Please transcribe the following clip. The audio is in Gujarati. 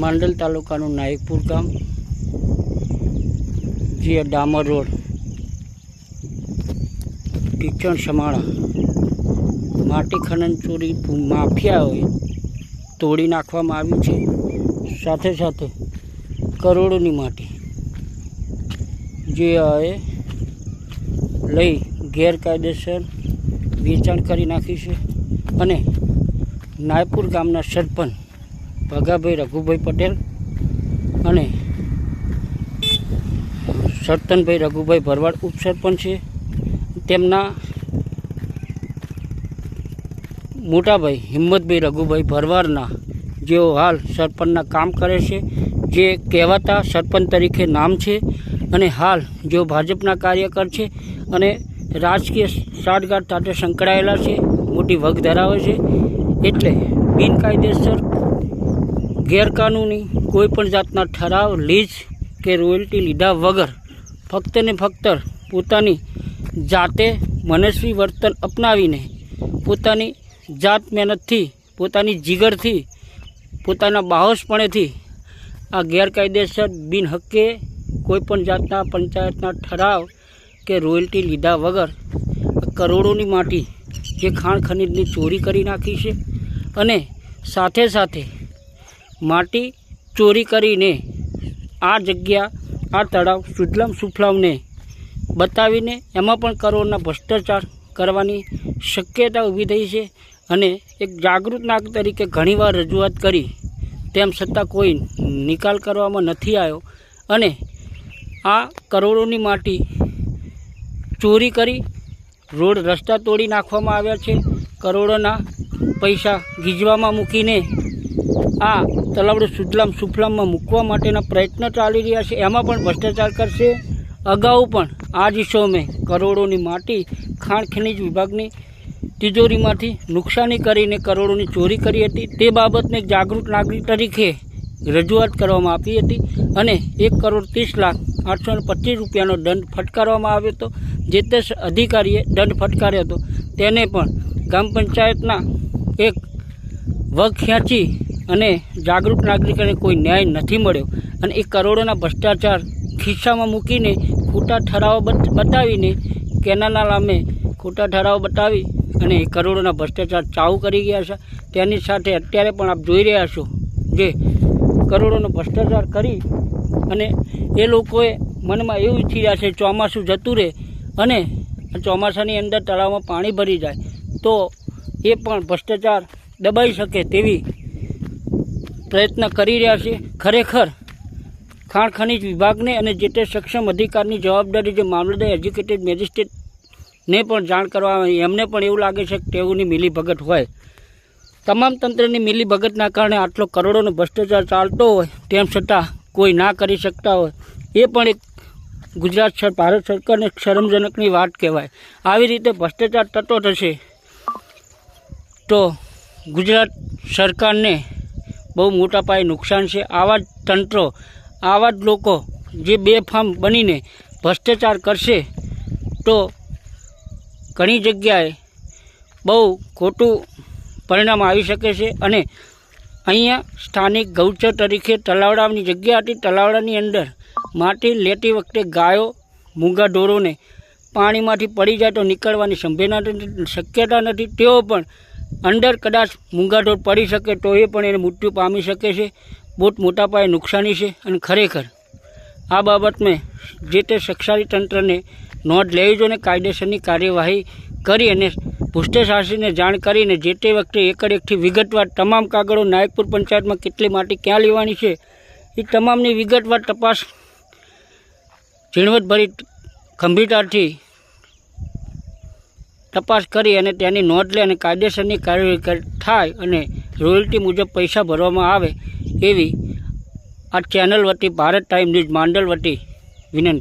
માંડલ તાલુકાનું નાયકપુર ગામ, જે ડામર રોડ ટીચણ સમાળા માટી ખનન ચોરી માફિયાઓએ તોડી નાખવામાં આવી છે. સાથે સાથે કરોડોની માટી, જે હવે લઈ ગેરકાયદેસર વેચાણ કરી નાખી છે. અને નાયપુર ગામના સરપંચ ભગાભાઈ રઘુભાઈ પટેલ અને સરતનભાઈ રઘુભાઈ ભરવાડ ઉપસરપંચ છે. તેમના મોટાભાઈ હિંમતભાઈ રઘુભાઈ ભરવાડના જેઓ હાલ સરપંચના કામ કરે છે, જે કહેવાતા સરપંચ તરીકે નામ છે અને હાલ જેઓ ભાજપના કાર્યકર છે અને રાજકીય સાઠગાંઠ સાથે સંકળાયેલા છે, મોટી વગ ધરાવે છે, એટલે બિનકાયદેસર ગેરકાનૂની કોઈપણ જાતના ઠરાવ, લીઝ કે રોયલ્ટી લીધા વગર ફક્ત ને ફક્ત પોતાની જાતે મનસ્વી વર્તન અપનાવીને પોતાની જાત મહેનતથી, પોતાની જીગરથી, પોતાના બાહોશપણેથી આ ગેરકાયદેસર બિનહક્કે કોઈપણ જાતના પંચાયતના ઠરાવ કે રોયલ્ટી લીધા વગર કરોડોની માટી જે ખાણ ખનીજની ચોરી કરી નાખી છે અને સાથે સાથે માટી ચોરી કરીને આ જગ્યા, આ તળાવ સુજલામ સુફલામને બતાવીને એમાં પણ કરોડના ભ્રષ્ટાચાર કરવાની શક્યતા ઊભી થઈ છે અને એક જાગૃત નાગરિક તરીકે ઘણીવાર રજૂઆત કરી તેમ છતાં કોઈ નિકાલ કરવામાં નથી આવ્યો અને આ કરોડોની માટી ચોરી કરી રોડ રસ્તા તોડી નાખવામાં આવ્યા છે. કરોડોના પૈસા ગીજવામાં મૂકીને આ તલાવડું સુજલામ સુફલામમાં મૂકવા માટેના પ્રયત્ન ચાલી રહ્યા છે. એમાં પણ ભ્રષ્ટાચાર કરશે. અગાઉ પણ આ જ મેં કરોડોની માટી ખાણ ખનિજ વિભાગની તિજોરીમાંથી નુકસાની કરીને કરોડોની ચોરી કરી હતી. તે બાબતને એક જાગૃત નાગરિક તરીકે રજૂઆત કરવામાં આપી હતી અને એક કરોડ ત્રીસ લાખ આઠસો ને પચીસ રૂપિયાનો દંડ ફટકારવામાં આવ્યો હતો. જે તે અધિકારીએ દંડ ફટકાર્યો હતો. તેને પણ ગ્રામ પંચાયતના એક વગ ખેંચી અને જાગૃત નાગરિકોને કોઈ ન્યાય નથી મળ્યો. અને એ કરોડોના ભ્રષ્ટાચાર ખિસ્સામાં મૂકીને ખોટા ઠરાવો બત- બતાવીને કેનાના નામે ખોટા ઠરાવો બતાવી અને એ કરોડોના ભ્રષ્ટાચાર ચાઉ કરી ગયા છે. તેની સાથે અત્યારે પણ આપ જોઈ રહ્યા છો જે કરોડોનો ભ્રષ્ટાચાર કરી અને એ લોકોએ મનમાં એવું રહ્યા છે, ચોમાસું જતું રહે અને ચોમાસાની અંદર તળાવમાં પાણી ભરી જાય, તો એ પણ ભ્રષ્ટાચાર દબાઈ શકે તેવી પ્રયત્ન કરી રહ્યા છે. ખરેખર ખાણ ખનીજ વિભાગને અને જે તે સક્ષમ અધિકારની જવાબદારી જે મામલતદાર એજ્યુકેટેડ મેજિસ્ટ્રેટને પણ જાણ કરવામાં આવી, એમને પણ એવું લાગે છે કે તેઓની મિલીભગત હોય. તમામ તંત્રની મિલીભગતના કારણે આટલો કરોડોનો ભ્રષ્ટાચાર ચાલતો હોય, તેમ છતાં કોઈ ના કરી શકતા હોય. એ પણ એક ગુજરાત સર, ભારત સરકારને શરમજનકની વાત કહેવાય. આવી રીતે ભ્રષ્ટાચાર થતો થશે તો ગુજરાત સરકારને બહુ મોટા પાયે નુકસાન છે. આવા જ તંત્રો, આવા જ લોકો જે બેફામ બનીને ભ્રષ્ટાચાર કરશે, તો ઘણી જગ્યાએ બહુ ખોટું પરિણામ આવી શકે છે અને અહીંયા સ્થાનિક ગૌચર તરીકે તલાવડાની જગ્યા હતી. તલાવડાની અંદર માટી લેતી વખતે ગાયો, મૂંગા ઢોરોને પાણીમાંથી પડી જાય તો નીકળવાની સંભાવના શક્યતા નથી. તેઓ પણ અંદર કદાચ મૂંગાઢોર પડી શકે તો એ પણ એને મૃત્યુ પામી શકે છે. બહુ મોટા પાયે નુકસાની છે અને ખરેખર આ બાબતમાં જે તે સક્ષારી તંત્રને નોંધ લેવી જોઈએ કાયદેસરની કાર્યવાહી કરી અને ભ્રષ્ટાચારીને જાણ કરીને જે તે વખતે એકડ એકથી વિગતવાર તમામ કાગળો નાયકપુર પંચાયતમાં કેટલી માટી ક્યાં લેવાની છે, એ તમામની વિગતવાર તપાસ ઝીણવટભરી ગંભીરતાથી તપાસ કરી અને તેની નોંધ લે અને કાયદેસરની કાર્યવાહી થાય અને રોયલ્ટી મુજબ પૈસા ભરવામાં આવે એવી આ ચેનલ વતી ભારત ટાઈમ ન્યૂઝ માંડલ વતી વિનંતી.